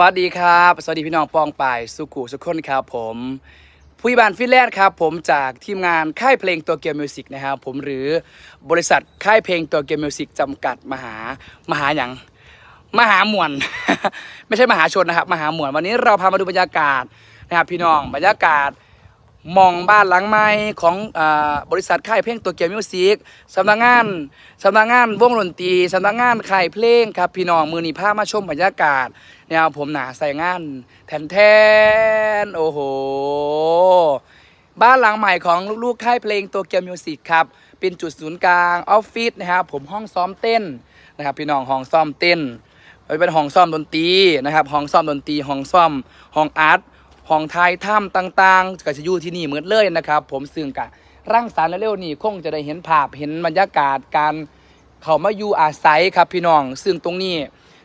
สวัสดีครับ สวัสดีพี่น้องปองป่ายสุขุสุขคนครับผมผู้บานฟินแลนด์ครับผมจากทีมงานค่ายเพลงตัวเกียวมิวสิกนะครับผมหรือบริษัทค่ายเพลงตัวเกียวมิวสิกจำกัดมหามหาอย่างมหามวล ไม่ใช่มหาชนนะครับมหามวลวันนี้เราพามาดูบรรยากาศนะครับพี่น้องบรรยากาศ มองบ้านหลังใหม่ของอบริษัทค่ายเพลงตัวเกียวมิวสิกสำนักงานสำนักงานวงดนตรีสำนักงานค่ายเพลงครับพี่น้องมือนีพามาชมบรรยากาศเนี่ยผมหนาใส่งานแทนแทนโอ้โห บ้านหลังใหม่ของลูกๆค่ายเพลงตัวเกียวมิวสิกครับเป็นจุดศูนย์กลางออฟฟิศนะครับผมห้องซ้อมเต้นนะครับพี่น้องห้องซ้อมเต้นเป็นห้องซ้อมดนตรีนะครับห้องซ้อมดนตรีห้องซ้อมห้องอาร์ต ห้องไทยถ้ำต่างๆก็จะอยู่ที่นี่เหมือนเลยนะครับ ผมซึ่งกะร่างสารเร็วๆนี่คงจะได้เห็นภาพเห็นบรรยากาศการเขามาอยู่อาศัยครับพี่น้อง ซึ่งตรงนี้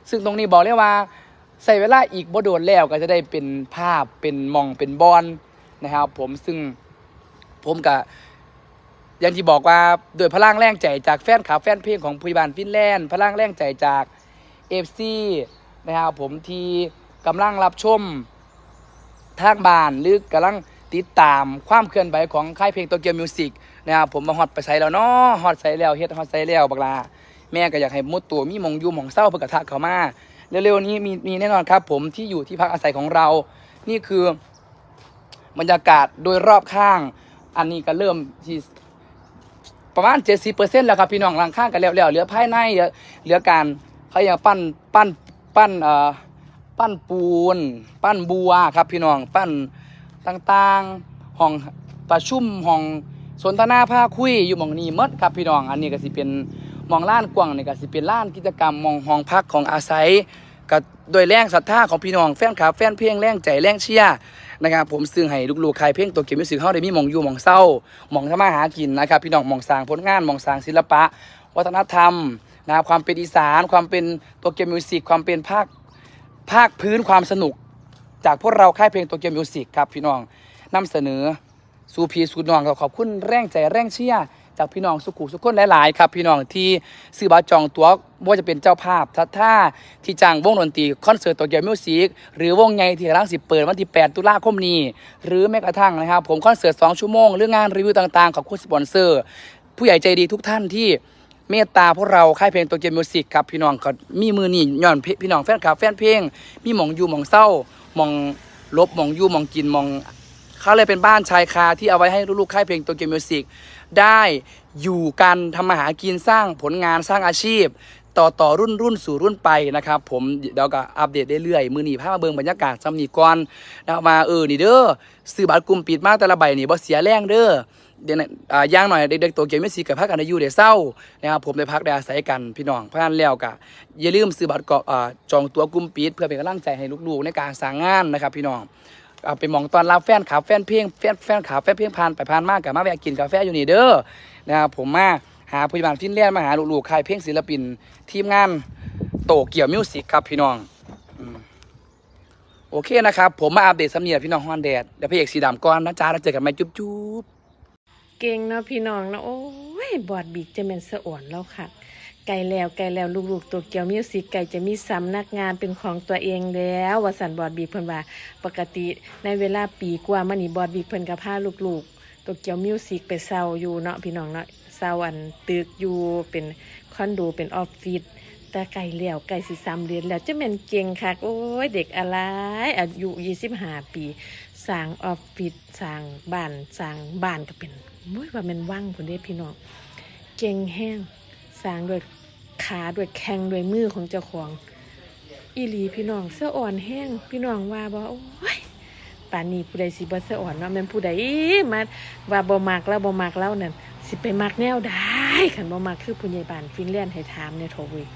ซึ่งตรงนี้บอกเลยว่าใส่เวลาอีกบ่โดนแล้วก็จะได้เป็นภาพเป็นมองเป็นบอลนะครับ ผมซึ่งผมกะอย่างที่บอกว่าโดวยพลังแรงใจจากแฟนคลับแฟนเพลงของพุยบานฟินแลนด์พลังแรงใจจากเอฟซีนะครับผมที่กำลังรับชม ทางบ้านหรือกำลังติดตามความเคลื่อนไหวของค่ายเพลงโตเกียวมิวสิกนะครับผมมาฮอตไปใส่แล้วเนาะฮอตใส่แล้วเฮ็ดฮอตใส่แล้วบักลาแม่ก็อยากให้มุดตัวมีมองอยู่มองเศร้าเพื่อกระทะเขามาเร็วๆนี้มีมีแน่นอนครับ ผมที่อยู่ที่พักอาศัยของเรา นี่คือบรรยากาศโดยรอบข้าง อันนี้ก็เริ่มที่ประมาณ 70%แล้วครับพี่น้องหลังข้างกันแล้วแล้วเหลือภายในเหลือเหลือการเขาอยากปั้นปั้นปั้นเอ่อ ปั้นปูน ปั้นบัวครับพี่น้อง ปั้นต่างๆ ห้องประชุมห้องสนทนาผ้าคุยอยู่หมองนี้มดครับพี่น้อง อันนี้ก็สิเป็นหมองล้านกว้างนี่ก็สิเป็นล้านกิจกรรมหมองห้องพักของอาศัยก็โดยแรงศรัทธาของพี่น้องแฟนคลับแฟนเพลงแรงใจแรงเชียร์นะครับผมซึ่งให้ลูกๆใครเพลงตัวเก็บมิวสิกเฮาได้มีมองอยู่มองเศร้ามองทำมาหากินนะครับพี่น้องมองสร้างผลงานมองสร้างศิลปะ วัฒนธรรมนะความเป็นอีสาน ความเป็นตัวเกมมิวสิกความเป็นภาค ภาคพื้นความสนุก จากพวกเราค่ายเพลงตัวเกมมิวสิกครับ พี่น้องนำเสนอสูพีสูน้องก็ขอบคุณแรงใจแรงเชียร์จากพี่น้องสุขุสุขคนหลาย ๆ ครับ พี่น้องที่ซื้อบัตรจองตั๋วไม่ว่าจะเป็นเจ้าภาพทัท่าที่จ้างวงดนตรีคอนเสิร์ตตัวเกมมิวสิกหรือวงใหญ่ที่กำลังสิเปิดวันที่ 8 ตุลาคมนี้ หรือแม้กระทั่งนะครับ ผมคอนเสิร์ต2ชั่วโมง เรื่องงานรีวิวต่าง ๆ ขอบคุณสปอนเซอร์ ผู้ใหญ่ใจดีทุกท่านที่ เมตตาพวกเราค่ายเพลงตัวเกมมิวสิกครับพี่น้องก็มีมือนี่ย้อนพี่น้องแฟนคลับแฟนเพลง มีหมองอยู่หมองเศร้าหมองลบหมองอยู่หมองกินหมองเขาเลยเป็นบ้านชายคาที่เอาไว้ให้ลูกๆค่ายเพลงตัวเกมมิวสิกได้ อยู่กันทำมาหากินสร้างผลงานสร้างอาชีพ ต่อต่อรุ่นรุ่นสู่รุ่นไปนะครับ ผมเดี๋ยวก็อัปเดตเรื่อยๆมือหนีภาพมาเบิงบรรยากาศจำหนีก่อนแล้วมาเออนี่เด้อซื้อบัตรกลุ่มปิดมาแต่ละใบนี่บ่เสียแรงเด้อเดี๋ยวนะอ่าย่างหน่อยเด็กๆตัวเกมไม่สีกับพักกันได้อยู่เดี๋ยวเศร้านะครับผมได้พักได้อาศัยกันพี่น้องเพราะนั้นแล้วก็อย่าลืมซื้อบัตรเกาะอ่าจองตัวกลุ่มปิดเพื่อเป็นกำลังใจให้ลูกๆในการสร้างงานนะครับพี่น้อง เอาไปมองตอนรับแฟนขาแฟนเพลงแฟนแฟนขาแฟนเพลงผ่านไปผ่านมากกับมาแวะกินกาแฟอยู่นี่เด้อนะครับผมมาหาพยาบาลฟินแลนด์มาหาลูกๆค่ายเพลงศิลปิน ทีมงานโตเกี่ยวมิวสิกครับพี่น้องโอเคนะครับ ผมมาอัปเดตสำเนียงพี่น้องฮอนแดดเดี๋ยวพระเอกสีดำก่อนนะจ๊ะแล้วเจอกันใหม่จุ๊บๆเก่งเนาะพี่น้องเนาะโอ้ บอดบีกจะเป็นสะอ่อนแล้วค่ะ ไก่แล้วไก่แล้วลูกๆตัวเกียวมิวสิกไก่จะมีสำนักงานเป็นของตัวเองแล้ววสันบอดบีกเพิ่นว่าปกติในเวลาปีกว่ามานนี่บอดบีกเพิ่นก็พาลูกๆตัวเกียวมิวสิกไปเซาอยู่เนาะพี่น้องเนาะเซาอันตึกอยู่เป็นคอนโดเป็นออฟฟิศ แต่ไก่แล้วไก่สิซ้ำเรียนแล้วจะแม่นเก่งคักโอ้ยเด็กอะไรอายุ25ปีสร้างออฟฟิศสร้างบ้านสร้างบ้านก็เป็นมุ้ยว่าแมันว่างพุ่นเด้พี่น้องเก่งแห้งสร้างด้วยขาด้วยแข้งด้วยมือของเจ้าของ อีหลีพี่น้องเสื้ออ่อนแห้งพี่น้องว่าบ่โอ้ยป่านนี้ผู้ใดสิบ่เสื้ออ่อนเนาะแม่นผู้ใดมาว่าบ่มักแล้วบ่มักแล้วนั่นสิไปมักแนวได้คันบ่มักคือผู้ใหญ่บ้านฟินแลนด์ให้ถามเนี่ยโทว้ย